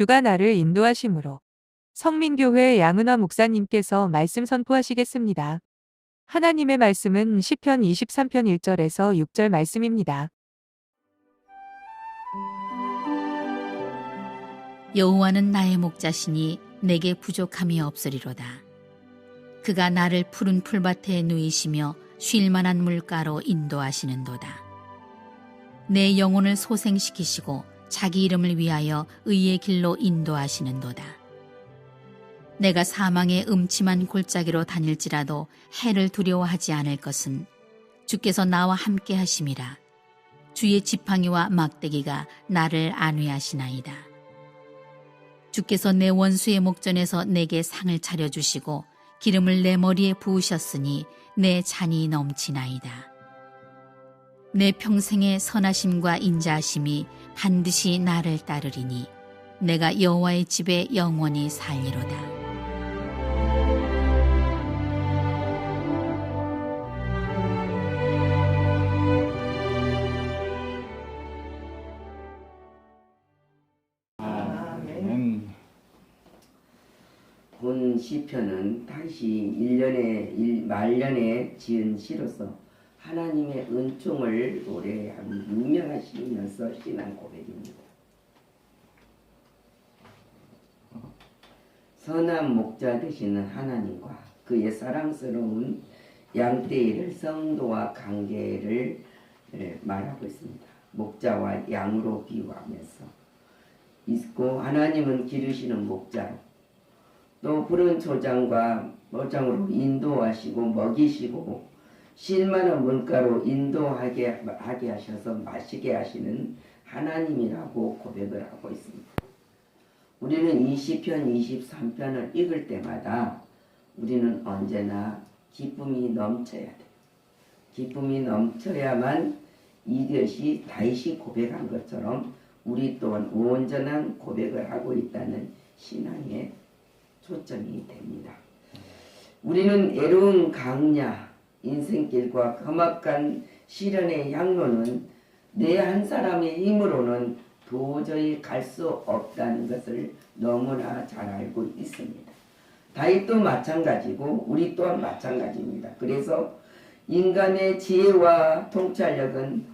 주가 나를 인도하심으로 성민교회 양은화 목사님께서 말씀 선포하시겠습니다. 하나님의 말씀은 시편 23편 1절에서 6절 말씀입니다. 여호와는 나의 목자시니 내게 부족함이 없으리로다. 그가 나를 푸른 풀밭에 누이시며 쉴 만한 물가로 인도하시는도다. 내 영혼을 소생시키시고 자기 이름을 위하여 의의 길로 인도하시는도다. 내가 사망의 음침한 골짜기로 다닐지라도 해를 두려워하지 않을 것은 주께서 나와 함께 하심이라. 주의 지팡이와 막대기가 나를 안위하시나이다. 주께서 내 원수의 목전에서 내게 상을 차려주시고 기름을 내 머리에 부으셨으니 내 잔이 넘치나이다. 내 평생의 선하심과 인자하심이 반드시 나를 따르리니 내가 여호와의 집에 영원히 살리로다. 아멘. 본 시편은 당시 1년에 일, 말년에 지은 시로서 하나님의 은총을 노래하는 유명하시면서 신앙 고백입니다. 선한 목자 되시는 하나님과 그의 사랑스러운 양떼이를 성도와 관계를 에, 말하고 있습니다. 목자와 양으로 비유하면서 있고 하나님은 기르시는 목자로 또 푸른 초장과 모장으로 인도하시고 먹이시고 실만한 물가로 인도하게 하게 하셔서 마시게 하시는 하나님이라고 고백을 하고 있습니다. 우리는 이 시편 23편을 읽을 때마다 우리는 언제나 기쁨이 넘쳐야 돼. 기쁨이 넘쳐야만 이것이 다시 고백한 것처럼 우리 또한 온전한 고백을 하고 있다는 신앙의 초점이 됩니다. 우리는 애로운 강야, 인생길과 험악한 시련의 향로는 내 한 사람의 힘으로는 도저히 갈 수 없다는 것을 너무나 잘 알고 있습니다. 다윗도 마찬가지고 우리 또한 마찬가지입니다. 그래서 인간의 지혜와 통찰력은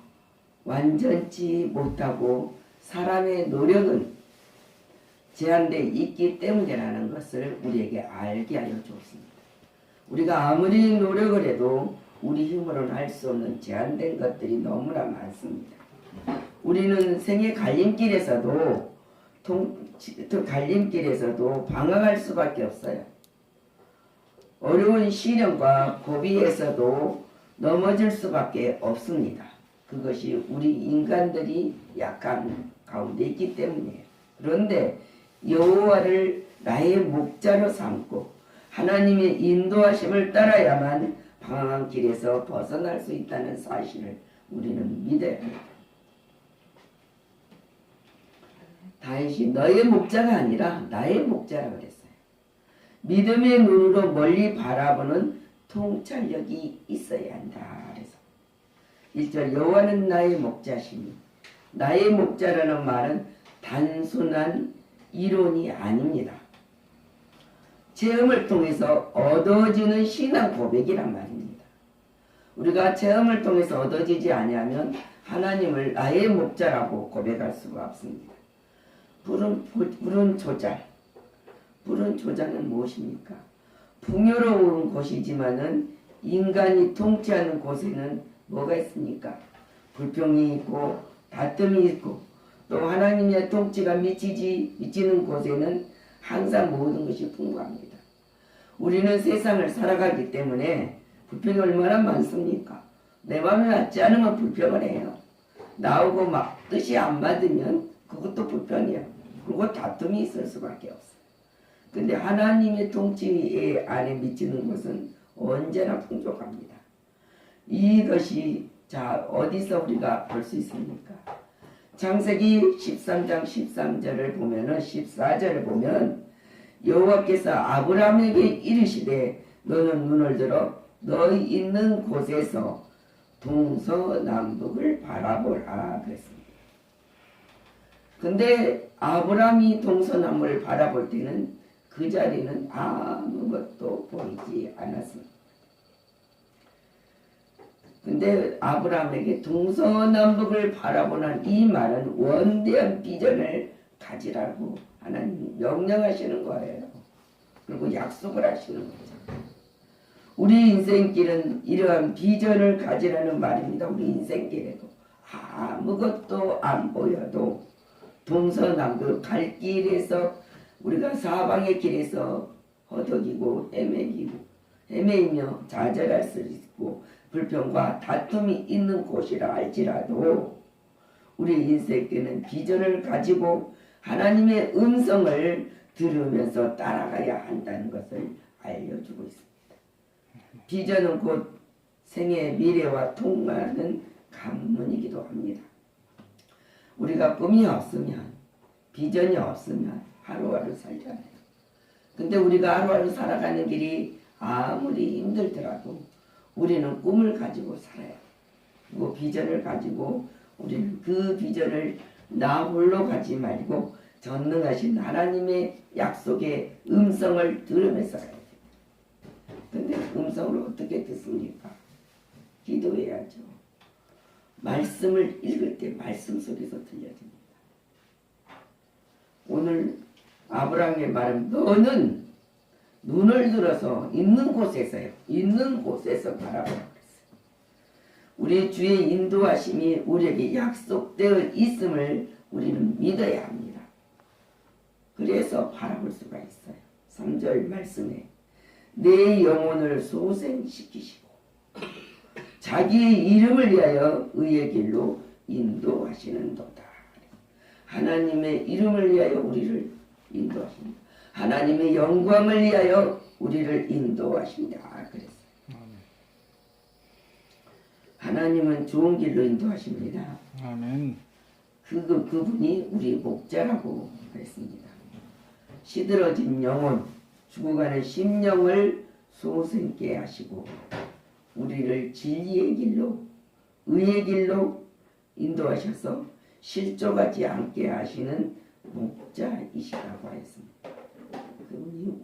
완전치 못하고 사람의 노력은 제한되어 있기 때문이라는 것을 우리에게 알게 하여 주었습니다. 우리가 아무리 노력을 해도 우리 힘으로는 할 수 없는 제한된 것들이 너무나 많습니다. 우리는 생의 갈림길에서도 통, 또 갈림길에서도 방황할 수밖에 없어요. 어려운 시련과 고비에서도 넘어질 수밖에 없습니다. 그것이 우리 인간들이 약한 가운데 있기 때문이에요. 그런데 여호와를 나의 목자로 삼고 하나님의 인도하심을 따라야만 방황한 길에서 벗어날 수 있다는 사실을 우리는 믿어야 합니다. 다윗이 너의 목자가 아니라 나의 목자라고 그랬어요. 믿음의 눈으로 멀리 바라보는 통찰력이 있어야 한다. 그래서 1절 여호와는 나의 목자시니 나의 목자라는 말은 단순한 이론이 아닙니다. 체험을 통해서 얻어지는 신앙 고백이란 말입니다. 우리가 체험을 통해서 얻어지지 아니하면 하나님을 나의 목자라고 고백할 수가 없습니다. 푸른, 푸른 조잘. 푸른 조장은 무엇입니까? 풍요로운 곳이지만은 인간이 통치하는 곳에는 뭐가 있습니까? 불평이 있고 다툼이 있고 또 하나님의 통치가 미치지 미치는 곳에는 항상 모든 것이 풍부합니다. 우리는 세상을 살아가기 때문에 불평이 얼마나 많습니까? 내 마음에 맞지 않으면 불평을 해요. 나오고 막 뜻이 안 맞으면 그것도 불평이에요. 그리고 다툼이 있을 수밖에 없어요. 근데 하나님의 통치 안에 미치는 것은 언제나 풍족합니다. 이것이 자 어디서 우리가 볼 수 있습니까? 창세기 13장 13절을 보면은 14절을 보면 여호와께서 아브라함에게 이르시되 너는 눈을 들어 너희 있는 곳에서 동서남북을 바라보라 그랬습니다. 근데 아브라함이 동서남을 바라볼 때는 그 자리는 아무것도 보이지 않았습니다. 근데 아브라함에게 동서남북을 바라보는 이 말은 원대한 비전을 가지라고 하나님 명령하시는 거예요. 그리고 약속을 하시는 거죠. 우리 인생길은 이러한 비전을 가지라는 말입니다. 우리 인생길에도 아무것도 안 보여도 동서남북 갈 길에서 우리가 사방의 길에서 허덕이고 헤매기고 헤매이며 좌절할 수 있고 불평과 다툼이 있는 곳이라 알지라도 우리 인생께는 비전을 가지고 하나님의 음성을 들으면서 따라가야 한다는 것을 알려주고 있습니다. 비전은 곧 생의 미래와 통하는 관문이기도 합니다. 우리가 꿈이 없으면 비전이 없으면 하루하루 살잖아요. 근데 우리가 하루하루 살아가는 길이 아무리 힘들더라도 우리는 꿈을 가지고 살아요. 그리고 비전을 가지고 우리는 그 비전을 나 홀로 가지 말고 전능하신 하나님의 약속의 음성을 들으면서 가야 돼요. 근데 음성을 어떻게 듣습니까? 기도해야죠. 말씀을 읽을 때 말씀 속에서 들려집니다. 오늘 아브라함의 말은 너는 눈을 들어서 있는 곳에서요. 있는 곳에서 바라보라 그랬어요. 우리 주의 인도하심이 우리에게 약속되어 있음을 우리는 믿어야 합니다. 그래서 바라볼 수가 있어요. 3절 말씀에 내 영혼을 소생시키시고 자기의 이름을 위하여 의의 길로 인도하시는 도다. 하나님의 이름을 위하여 우리를 인도하십니다. 하나님의 영광을 위하여 우리를 인도하신다. 그랬어요. 하나님은 좋은 길로 인도하십니다. 아멘. 그, 그, 그분이 우리 목자라고 그랬습니다. 시들어진 영혼, 죽어가는 심령을 소생케 하시고 우리를 진리의 길로, 의의 길로 인도하셔서 실족하지 않게 하시는 목자이시라고 했습니다.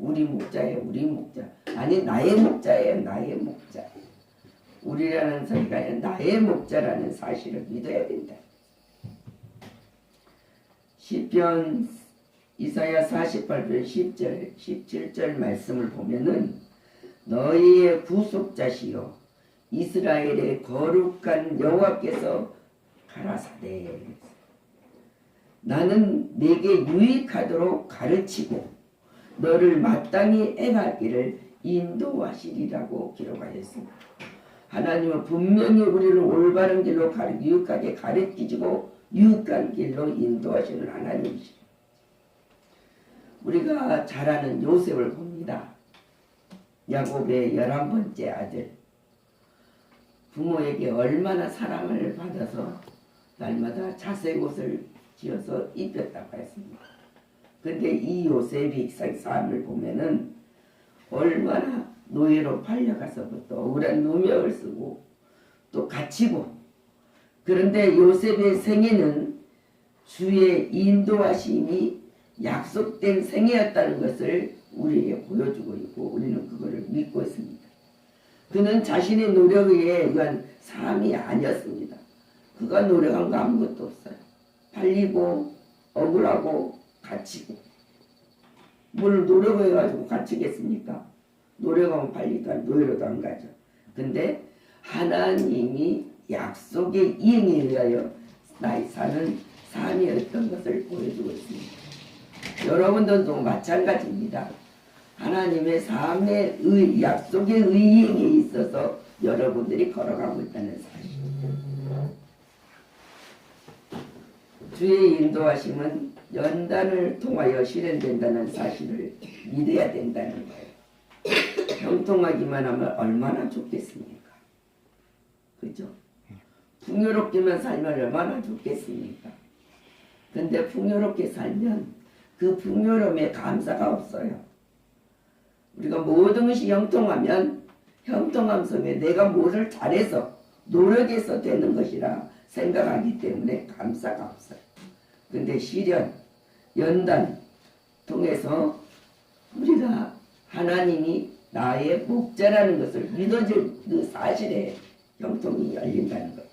우리 목자예요, 우리 목자. 아니 나의 목자예요, 나의 목자. 우리라는 소리가 아니라 나의 목자라는 사실을 믿어야 된다. 시편 이사야 48편 10절 17절 말씀을 보면은 너희의 구속자시요 이스라엘의 거룩한 여호와께서 가라사대 나는 내게 유익하도록 가르치고 너를 마땅히 행하기를 인도하시리라고 기록하였습니다. 하나님은 분명히 우리를 올바른 길로 가르, 유익하게 가르치시고 유익한 길로 인도하시는 하나님이시죠. 우리가 잘 아는 요셉을 봅니다. 야곱의 열한 번째 아들. 부모에게 얼마나 사랑을 받아서 날마다 자색 옷을 지어서 입혔다고 했습니다. 근데 이 요셉이 삶을 보면은 얼마나 노예로 팔려가서부터 억울한 누명을 쓰고 또 갇히고 그런데 요셉의 생애는 주의 인도하심이 약속된 생애였다는 것을 우리에게 보여주고 있고 우리는 그거를 믿고 있습니다. 그는 자신의 노력에 의한 삶이 아니었습니다. 그가 노력한 거 아무것도 없어요. 팔리고 억울하고 갇히고 뭘 노력해가지고 갇히겠습니까? 노력하면 팔리다 노예로도 안 가죠. 근데 하나님이 약속의 이행에 의하여 나의 사는 삶이었던 것을 보여주고 있습니다. 여러분들도 마찬가지입니다. 하나님의 삶의 의, 약속의 의행에 있어서 여러분들이 걸어가고 있다는 사실. 주의 인도하심은 연단을 통하여 실현된다는 사실을 믿어야 된다는 거예요. 형통하기만 하면 얼마나 좋겠습니까? 그죠? 풍요롭게만 살면 얼마나 좋겠습니까? 근데 풍요롭게 살면 그 풍요로움에 감사가 없어요. 우리가 모든 것이 형통하면 형통함 속에 내가 뭐를 잘해서 노력해서 되는 것이라 생각하기 때문에 감사가 없어요. 근데 시련, 연단 통해서 우리가 하나님이 나의 목자라는 것을 믿어질 그 사실에 형통이 열린다는 거예요.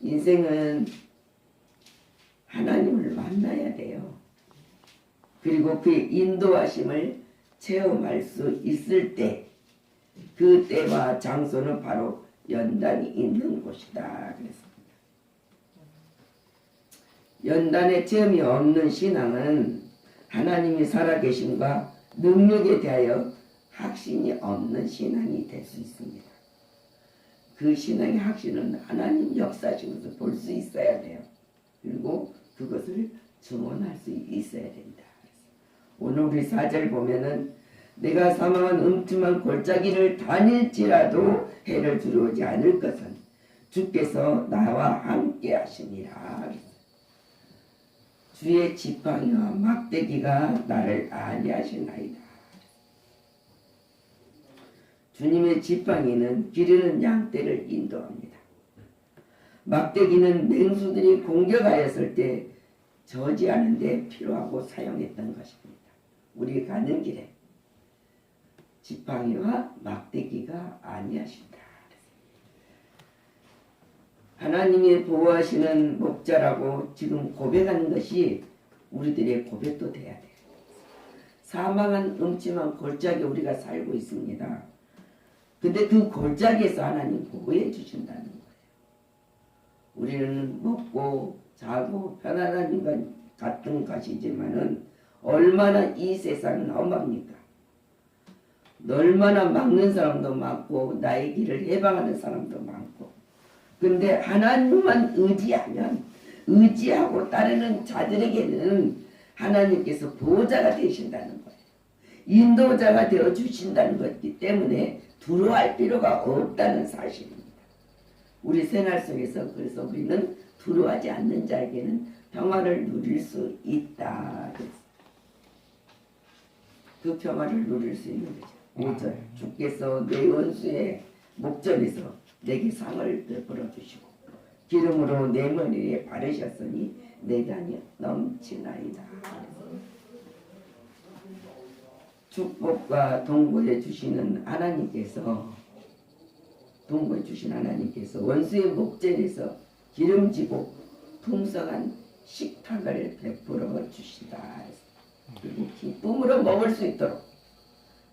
인생은 하나님을 만나야 돼요. 그리고 그의 인도하심을 체험할 수 있을 때, 그 때와 장소는 바로 연단이 있는 곳이다. 그랬습니다. 연단의 체험이 없는 신앙은 하나님이 살아계심과 능력에 대하여 확신이 없는 신앙이 될 수 있습니다. 그 신앙의 확신은 하나님 역사하신 것을 볼수 있어야 돼요. 그리고 그것을 증언할 수 있어야 된다. 오늘 우리 사절 보면은 내가 사망한 음침한 골짜기를 다닐지라도 해를 두려우지 않을 것은 주께서 나와 함께 하시니라. 주의 지팡이와 막대기가 나를 안위하시나이다. 주님의 지팡이는 기르는 양떼를 인도합니다. 막대기는 맹수들이 공격하였을 때 저지하는 데 필요하고 사용했던 것입니다. 우리 가는 길에 지팡이와 막대기가 아니하신다. 하나님이 보호하시는 목자라고 지금 고백하는 것이 우리들의 고백도 돼야 돼요. 사망한 음침한 골짜기 우리가 살고 있습니다. 근데 그 골짜기에서 하나님 보호해 주신다는 거예요. 우리는 먹고 자고 편안한 인간 같은 것이지만은 얼마나 이 세상은 험합니까? 얼마나 막는 사람도 많고 나의 길을 해방하는 사람도 많고 근데 하나님만 의지하면 의지하고 따르는 자들에게는 하나님께서 보호자가 되신다는 거예요. 인도자가 되어 주신다는 것이기 때문에 두려워할 필요가 없다는 사실입니다. 우리 생활 속에서 그래서 우리는 두려워하지 않는 자에게는 평화를 누릴 수 있다. 그 평화를 누릴 수 있는 거죠. 5절 주께서 내 원수의 목전에서 내게 상을 베풀어 주시고 기름으로 내 머리에 바르셨으니 내 잔이 넘치나이다. 축복과 동거해 주시는 하나님께서 동거해 주신 하나님께서 원수의 목전에서 기름지고 풍성한 식탁을 베풀어 주시다. 그리고 기쁨으로 먹을 수 있도록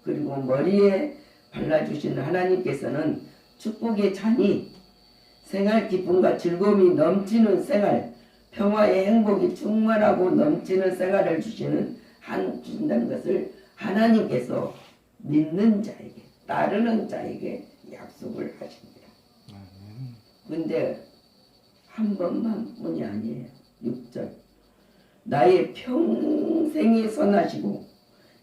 그리고 머리에 발라주시는 하나님께서는 축복의 잔이 생활 기쁨과 즐거움이 넘치는 생활, 평화의 행복이 충만하고 넘치는 생활을 주시는 한 주신다는 것을 하나님께서 믿는 자에게 따르는 자에게 약속을 하십니다. 근데 한 번만 뿐이 아니에요. 6절 나의 평생이 선하시고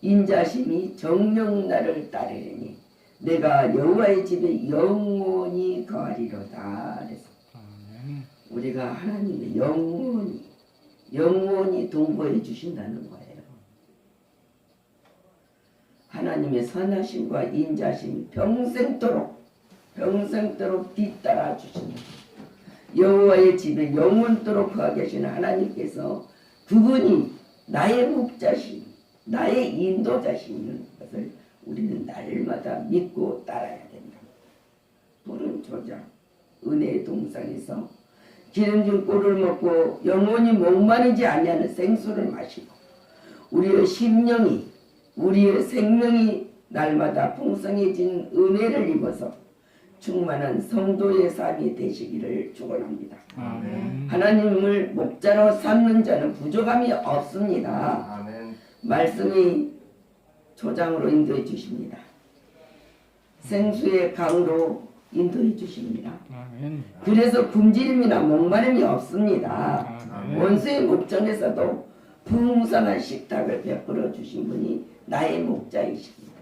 인자심이 정령 나를 따르리니 내가 여호와의 집에 영원히 거하리로다. 그래서 우리가 하나님의 영원히 영원히 동거해 주신다는 거예요. 하나님의 선하심과 인자심이 평생도록 평생도록 뒤따라 주신다. 여호와의 집에 영원토록 거하 계시는 하나님께서 그분이 나의 목자신, 나의 인도자신 것을 우리는 날마다 믿고 따라야 된다. 푸른 조장, 은혜의 동산에서 기름진 꿀을 먹고 영원히 목마르지 아니하는 생수를 마시고 우리의 심령이 우리의 생명이 날마다 풍성해진 은혜를 입어서 충만한 성도의 삶이 되시기를 축원합니다. 하나님을 목자로 삼는 자는 부족함이 없습니다. 아멘. 말씀이 초장으로 인도해 주십니다. 생수의 강으로 인도해 주십니다. 아멘. 그래서 굶주림이나 목마름이 없습니다. 아멘. 원수의 목전에서도 풍성한 식탁을 베풀어 주신 분이 나의 목자이십니다.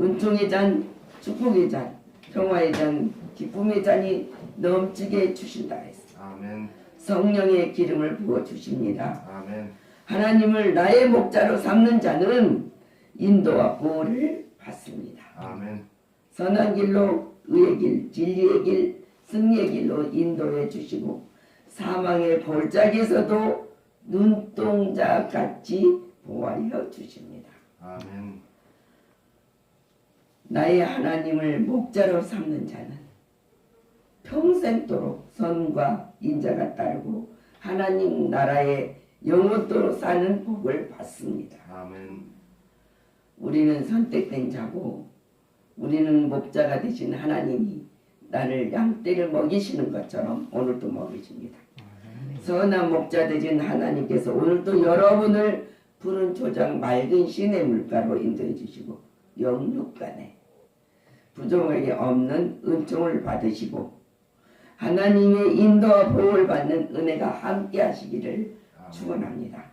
은총의 잔, 축복의 잔, 평화의 잔, 기쁨의 잔이 넘치게 주신다. 아멘. 성령의 기름을 부어 주십니다. 아멘. 하나님을 나의 목자로 삼는 자는 인도와 보호를 받습니다. 아멘. 선한 길로 의의 길, 진리의 길, 승리의 길로 인도해 주시고 사망의 골짜기에서도 눈동자 같이 보호하여 주십니다. 아멘. 나의 하나님을 목자로 삼는 자는 평생도록 선과 인자가 따르고 하나님 나라에 영원토록 사는 복을 받습니다. 아멘. 우리는 선택된 자고 우리는 목자가 되신 하나님이 나를 양떼를 먹이시는 것처럼 오늘도 먹이십니다. 선한 목자 되신 하나님께서 오늘도 여러분을 푸른 초장 맑은 시내 물가로 인도해 주시고 영육간에 부정하게 없는 은총을 받으시고 하나님의 인도와 보호를 받는 은혜가 함께 하시기를 축원합니다.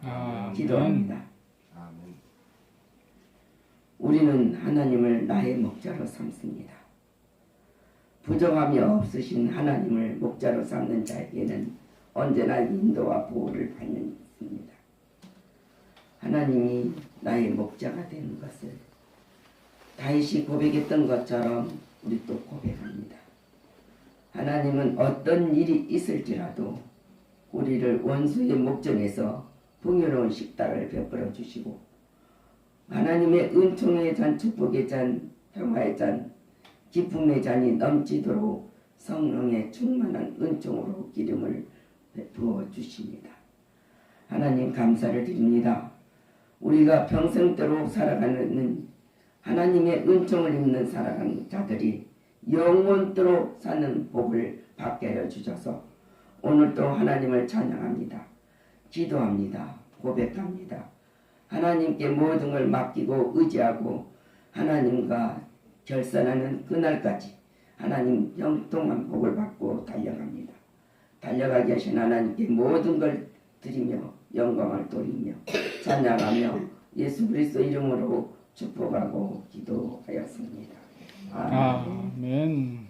기도합니다. 우리는 하나님을 나의 목자로 삼습니다. 부정함이 없으신 하나님을 목자로 삼는 자에게는 언제나 인도와 보호를 받는 것입니다. 하나님이 나의 목자가 되는 것을 다윗이 고백했던 것처럼 우리 또 고백합니다. 하나님은 어떤 일이 있을지라도 우리를 원수의 목전에서 풍요로운 식탁을 베풀어 주시고 하나님의 은총의 잔, 축복의 잔, 평화의 잔, 기쁨의 잔이 넘치도록 성령의 충만한 은총으로 기름을 부어 주십니다. 하나님 감사를 드립니다. 우리가 평생도록 살아가는 하나님의 은총을 입는 살아가는 자들이 영원토록 사는 복을 받게 하여 주셔서 오늘도 하나님을 찬양합니다. 기도합니다. 고백합니다. 하나님께 모든 걸 맡기고 의지하고 하나님과 결산하는 그날까지 하나님 영통한 복을 받고 달려갑니다. 달려가게 하신 하나님께 모든 걸 드리며 영광을 돌리며 찬양하며 예수 그리스도 이름으로 축복하고 기도하였습니다. 아멘. 아멘.